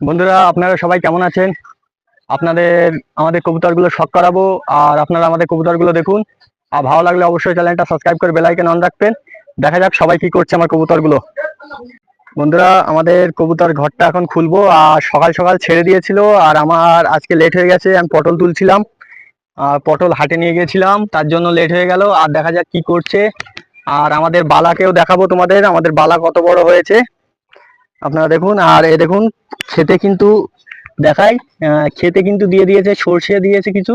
বন্ধুরা, আপনারা সবাই কেমন আছেন? আপনাদের, আমাদের কবুতরগুলো শখ করাবো, আর আপনারা আমাদের কবুতরগুলো দেখুন। আর ভালো লাগলে অবশ্যই চ্যানেলটা সাবস্ক্রাইব করে বেলাইকেন অন রাখবেন। দেখা যাক সবাই কি করছে আমার কবুতরগুলো। বন্ধুরা, আমাদের কবুতর ঘরটা এখন খুলবো, আর সকাল সকাল ছেড়ে দিয়েছিল, আর আমার আজকে লেট হয়ে গেছে, আমি পটল তুলছিলাম। আর পটল হাটে নিয়ে গেছিলাম, তার জন্য লেট হয়ে গেল, আর দেখা যাক কি করছে। আর আমাদের বালাকেও দেখাবো তোমাদের, আমাদের বালা কত বড় হয়েছে। আপনারা দেখুন, আর এ দেখুন, খেতে কিন্তু দেখাই খেতে কিন্তু দিয়ে দিয়েছে, সর্ষে দিয়েছে কিছু।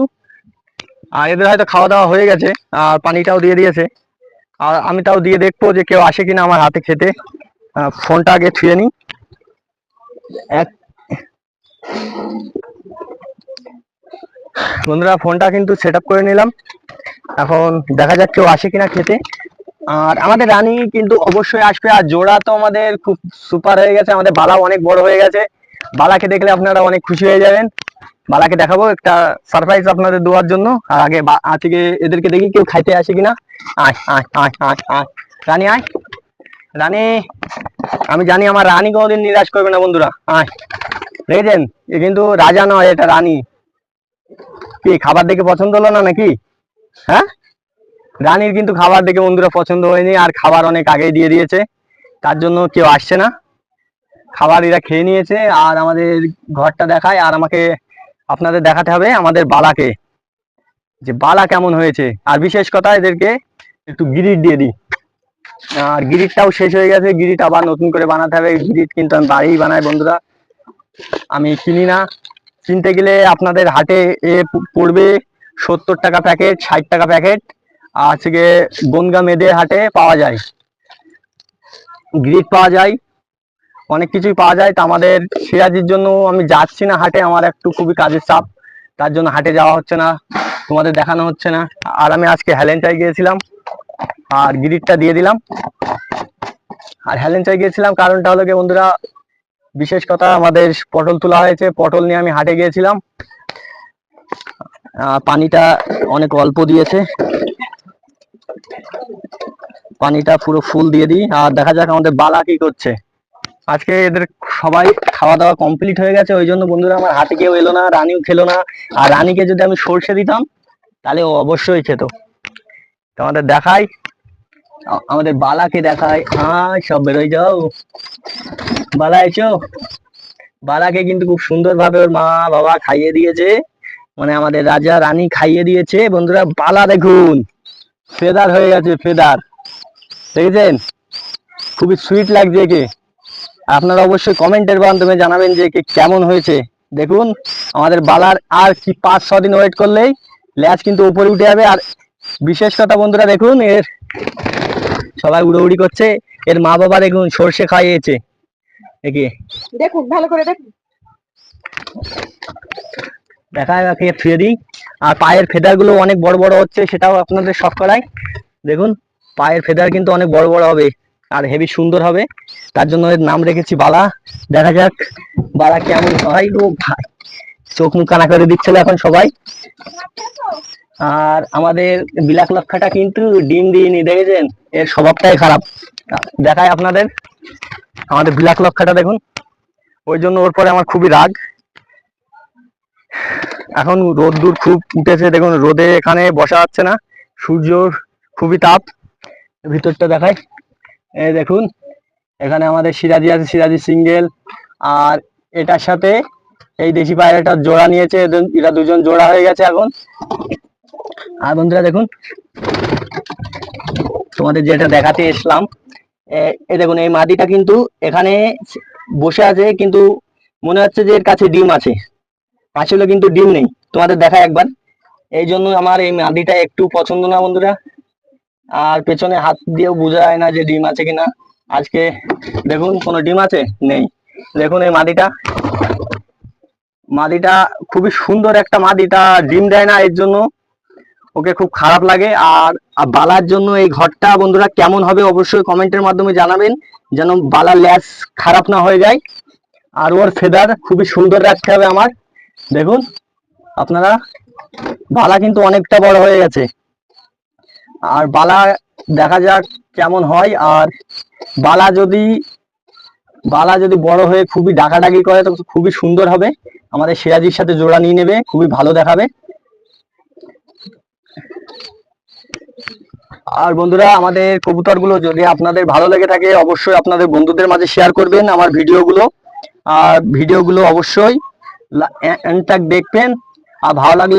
আর এদের হয়তো খাওয়া দাওয়া হয়ে গেছে, আর পানিটাও দিয়ে দিয়েছে। আর আমি তাও দিয়ে দেখব যে কেউ আসে কিনা আমার হাতে খেতে। ফোনটা আগে ছুঁয়ে নিই। এক বন্ধুরা, ফোনটা কিন্তু সেট করে নিলাম। এখন দেখা যাক কেউ আসে কিনা খেতে। আর আমাদের রানী কিন্তু অবশ্যই আসবে, আর জোড়া তো আমাদের খুব সুপার হয়ে গেছে, আমাদের বালা অনেক বড় হয়ে গেছে। বালাকে দেখলে আপনারা অনেক খুশি হয়ে যাবেন। বালাকে দেখাবো একটা সারপ্রাইজ আপনাদের দেওয়ার জন্য। আর আগে আজকে এদেরকে দেখি কেউ খাইতে আসে কিনা। আয় আয় রানী আয়। রানী, আমি জানি আমার রানী কোনোদিন নিরাশ করবে না বন্ধুরা। আয়। দেখেছেন এ কিন্তু রাজা নয়, এটা রানী। কি, খাবার দেখে পছন্দ হলো না নাকি? হ্যাঁ? রানীর কিন্তু খাবার দেখে বন্ধুরা পছন্দ হয়নি, আর খাবার অনেক আগেই দিয়ে দিয়েছে। তার জন্য কেউ আসছে না। খাবার এরা খেয়ে নিয়েছে, আর আমাদের ঘরটা দেখায়, আর আমাকে, আপনাদের দেখাতে হবে আমাদের বালাকে। যে বালা কেমন হয়েছে। আর বিশেষ কথা, এদেরকে একটু গিরিট দিয়ে দিই। আর গিরিটটাও শেষ হয়ে গেছে, গিরিট আবার নতুন করে বানাতে হবে। গিরিট কিন্তু আমি বাড়িই বানাই বন্ধুরা। আমি কিনি না। কিনতে গেলে আপনাদের হাটে এ পড়বে সত্তর টাকা প্যাকেট, ষাট টাকা প্যাকেট। আজকে বনগা মেদের হাটে পাওয়া যায়। গ্রিড পাওয়া যায়। অনেক কিছুই পাওয়া যায়। তা আমাদের সিরাজির জন্য আমি যাচ্ছি না হাটে। আমার একটু খুবই কাজের চাপ। তার জন্য হাটে যাওয়া হচ্ছে না। তোমাদের দেখানো হচ্ছে না। আর আমি আজকে হ্যালেন্টাই গিয়েছিলাম। আর গ্রিডটা দিয়ে দিলাম। আর হ্যালেন্টাই গিয়েছিলাম। কারণটা হলো কি বন্ধুরা, বিশেষ কথা আমাদের পটল তোলা হয়েছে। পটল নিয়ে আমি হাটে গিয়েছিলাম। পানিটা অনেক অল্প দিয়েছে। পানিটা পুরো ফুল দিয়ে দিই। আর দেখা যাক আমাদের বালা কি করছে। আজকে এদের সবাই খাওয়া দাওয়া কমপ্লিট হয়ে গেছে। ওই জন্য বন্ধুরা, আমার হাতে কেউ এলো না, রানীও খেলো না। আর রানীকে যদি আমি সর্ষে দিতাম, তাহলে ও অবশ্যই খেত। আমাদের দেখাই। আমাদের বালাকে দেখাই। আয়, সব বেরোয় যাও। বালা, এসো। বালাকে কিন্তু খুব সুন্দর ভাবে ওর মা, বাবা খাইয়ে দিয়েছে। মানে আমাদের রাজা, রানী খাইয়ে দিয়েছে। বন্ধুরা, বালা দেখুন। ফেদার হয়ে গেছে, ফেদার। দেখেছেন? খুবই সুইট লাগছে একে। আপনারা অবশ্যই কমেন্টের মাধ্যমে জানাবেন যে একে কেমন হয়েছে। দেখুন আমাদের বালার আর কি পাঁচ ছ দিন ওয়েট করলেই ল্যাচ কিন্তু উপরে উঠে যাবে। আর বিশেষ কথা বন্ধুরা দেখুন এর সবাই উড়োউড়ি করছে। এর মা বাবা দেখুন সর্ষে খাইয়েছে। একে। দেখুন ভালো করে দেখুন। দেখা একে ছুঁয়ে দিই। আর পায়ের ফেদারগুলো অনেক বড় বড় হচ্ছে সেটাও আপনাদের শখ করাই। দেখুন পায়ের ফেদার কিন্তু অনেক বড় বড় হবে আর হেভি সুন্দর হবে। তার জন্য এর নাম রেখেছি বালা। দেখা যাক বালা কেমন হয়। ও ভাই, চোখ মুখ কানা করে দিচ্ছিল এখন সবাই। আর আমাদের বিলাক লক্ষাটা কিন্তু ডিম দিইনি, দেখেছেন? এর স্বভাবটাই খারাপ। দেখায় আপনাদের। আমাদের বিলাক লক্ষাটা দেখুন। ওই জন্য ওর পরে আমার খুবই রাগ। এখন রোদ্দুর খুব উঠেছে। দেখুন, রোদে এখানে বসা যাচ্ছে না। সূর্য খুবই তাপ। ভিতরটা দেখায় এই দেখুন, এখানে আমাদের সিরাজি আছে সিরাজি সিঙ্গেল। আর এটার সাথে এই দেশি পায়রাটা জোড়া নিয়েছে এরা দুজন জোড়া হয়ে গেছে এখন। আর বন্ধুরা দেখুন, তোমাদের যেটা দেখাতে এসলাম এই দেখুন, এই মাদিটা কিন্তু এখানে বসে আছে, কিন্তু মনে হচ্ছে যে এর কাছে ডিম আছে। আসলে কিন্তু ডিম নেই। তোমাদের দেখা একবার। এই জন্য আমার এই মাদিটা একটু পছন্দ না, বন্ধুরা। আর পেছনে হাত দিয়েও বোঝা যায় না যে ডিম আছে কিনা। আজকে দেখুন, কোনো ডিম আছে? নেই। দেখুন এই মাদিটা মাদিটা খুবই সুন্দর একটা মাদিটা ডিম দেয় না এর জন্য। ওকে খুব খারাপ লাগে। আর বালার জন্য এই ঘরটা বন্ধুরা কেমন হবে অবশ্যই কমেন্টের মাধ্যমে জানাবেন, যেন বালার ল্যাস খারাপ না হয়ে যায়। আর ওর ফেদার খুবই সুন্দর রাখতে হবে আমার। দেখুন, আপনারা, বালা কিন্তু অনেকটা বড় হয়ে গেছে। আর বালা দেখা যাক কেমন হয়, আর বালা যদি বালা যদি বড় হয়ে খুবই ডাকাডাকি করে তো খুবই সুন্দর হবে। আমাদের সিরাজির সাথে জোড়া নিয়ে নেবে, খুবই ভালো দেখাবে। আর বন্ধুরা, আমাদের কবুতরগুলো যদি আপনাদের ভালো লেগে থাকে, অবশ্যই আপনাদের বন্ধুদের মাঝে শেয়ার করবেন আমার ভিডিওগুলো। আর ভিডিওগুলো অবশ্যই দেখবেন। আর ভালো লাগলে